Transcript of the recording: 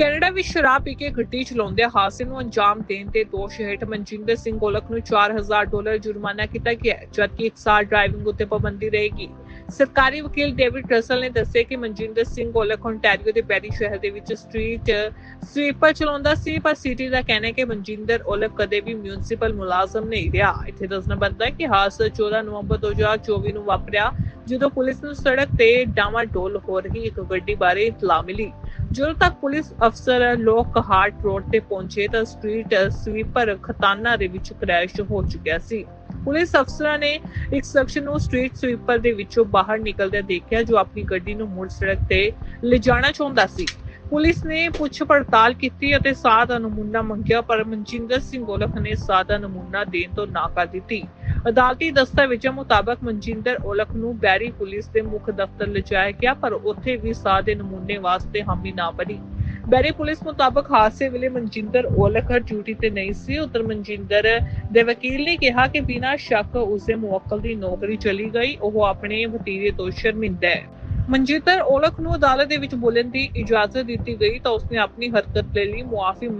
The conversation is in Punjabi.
ਕੈਨੇਡਾ ਵਿੱਚ ਸ਼ਰਾਬ ਪੀ ਕੇ ਗੱਡੀ ਚਲਾਉਂਦੇ ਹਾਦਸੇ ਨੂੰ ਅੰਜਾਮ ਦੇਣ ਦੇ ਦੋਸ਼ ਹੇਠ ਮਨਜਿੰਦਰ ਸਿੰਘ ਗੋਲਕ ਨੂੰ 4000 ਡਾਲਰ ਜੁਰਮਾਨਾ ਕੀਤਾ ਗਿਆ ਜਦਕਿ ਇੱਕ ਸਾਲ ਡਰਾਈਵਿੰਗ ਉੱਤੇ ਪਾਬੰਦੀ ਰਹੇਗੀ। ਸਰਕਾਰੀ ਵਕੀਲ ਡੇਵਿਡ ਰਸਲ ਨੇ ਦੱਸਿਆ ਕਿ ਮਨਜਿੰਦਰ ਸਿੰਘ ਗੋਲਕ ontario ਦੇ ਬੈਰੀ ਸ਼ਹਿਰ ਦੇ ਵਿੱਚ ਸਟਰੀਟ ਸਵੀਪਰ ਚਲਾਉਂਦਾ ਸੀ, ਪਰ ਸਿਟੀ ਦਾ ਕਹਿਣਾ ਹੈ ਕਿ ਮਨਜਿੰਦਰ ਓਲਕ ਕਦੇ ਵੀ ਮਿਊਨਿਸਪਲ ਮੁਲਾਜ਼ਮ ਨਹੀਂ ਰਿਹਾ। ਇੱਥੇ ਦੱਸਣਾ ਬਣਦਾ ਹੈ ਕਿ ਹਾਦਸਾ 14 ਨਵੰਬਰ 2024 ਨੂੰ ਵਾਪਰਿਆ, ਜਦੋਂ ਪੁਲਿਸ ਨੂੰ ਸੜਕ ਤੇ ਡਾਵਾਂ ਡੋਲ ਹੋ ਰਹੀ ਇੱਕ ਗੱਡੀ ਬਾਰੇ ਇਤਲਾਹ ਮਿਲੀ। ਜਦੋਂ ਤੱਕ ਪੁਲਿਸ ਅਫਸਰ ਲੋਕ ਹਾਰਟ ਰੋਡ ਤੇ ਪਹੁੰਚੇ ਤਾਂ ਸਟਰੀਟ ਸਵੀਪਰ ਖਤਾਨਾ ਦੇ ਵਿੱਚ ਕ੍ਰੈਸ਼ ਹੋ ਚੁੱਕਿਆ ਸੀ। ਪੁਲਿਸ ਅਫਸਰਾਂ ਨੇ ਇੱਕ ਸ਼ਖਸ ਨੂੰ ਸਟਰੀਟ ਸਵੀਪਰ ਦੇ ਵਿੱਚੋਂ ਬਾਹਰ ਨਿਕਲਦਿਆਂ ਦੇਖਿਆ, ਜੋ ਆਪਣੀ ਗੱਡੀ ਨੂੰ ਮੁੜ ਸੜਕ ਤੇ ਲਿਜਾਣਾ ਚਾਹੁੰਦਾ ਸੀ। ਪੁਲਿਸ ਨੇ ਪੁੱਛ ਪੜਤਾਲ ਕੀਤੀ ਅਤੇ ਸਾਹ ਦਾ ਨਮੂਨਾ ਮੰਗਿਆ, ਪਰ ਮਨਜਿੰਦਰ ਸਿੰਘ ਗੋਲਖ ਨੇ ਸਾਹ ਦਾ ਨਮੂਨਾ ਦੇਣ ਤੋਂ ਨਾ ਕਰ ਦਿੱਤੀ। ਅਦਾਲਤੀ ਦਸਤਾਵੇਜ਼ਾਂ ਮੁਤਾਬਕ ਮਨਜਿੰਦਰ ਔਲਖ ਨੂੰ ਬੈਰੀ ਪੁਲਿਸ ਦੇ ਮੁੱਖ ਦਫ਼ਤਰ ਲਿਜਾਇਆ ਗਿਆ, ਪਰ ਉੱਥੇ ਵੀ ਸਾਹ ਦੇ ਨਮੂਨੇ ਵਾਸਤੇ ਹਾਮੀ ਨਾ ਭਰੀ ਬੈਰੀ ਪੁਲਿਸ ਮੁਤਾਬਕ ਹਾਦਸੇ ਵੇਲੇ ਮਨਜਿੰਦਰ ਔਲਖ ਡਿਊਟੀ ਤੇ ਨਹੀਂ ਸੀ। ਉਤਰ ਮਨਜਿੰਦਰ ਦੇ ਵਕੀਲ ਨੇ ਕਿਹਾ ਕਿ ਬਿਨਾਂ ਸ਼ੱਕ ਉਸਦੇ ਮੁਵੱਕਲ ਦੀ ਨੌਕਰੀ ਚਲੀ ਗਈ। ਉਹ ਆਪਣੇ ਵਤੀਰੇ ਤੋਂ ਸ਼ਰਮਿੰਦਾ ਹੈ। ਮਨਜਿੰਦਰ ਔਲਖ ਨੂੰ ਅਦਾਲਤ ਦੇ ਵਿੱਚ ਬੋਲਣ ਦੀ ਇਜਾਜ਼ਤ ਦਿੱਤੀ ਗਈ ਤਾਂ ਉਸਨੇ ਆਪਣੀ ਹਰਕਤ ਦੇ ਲਈ, ਮੁਆਫੀ ਮੰਗ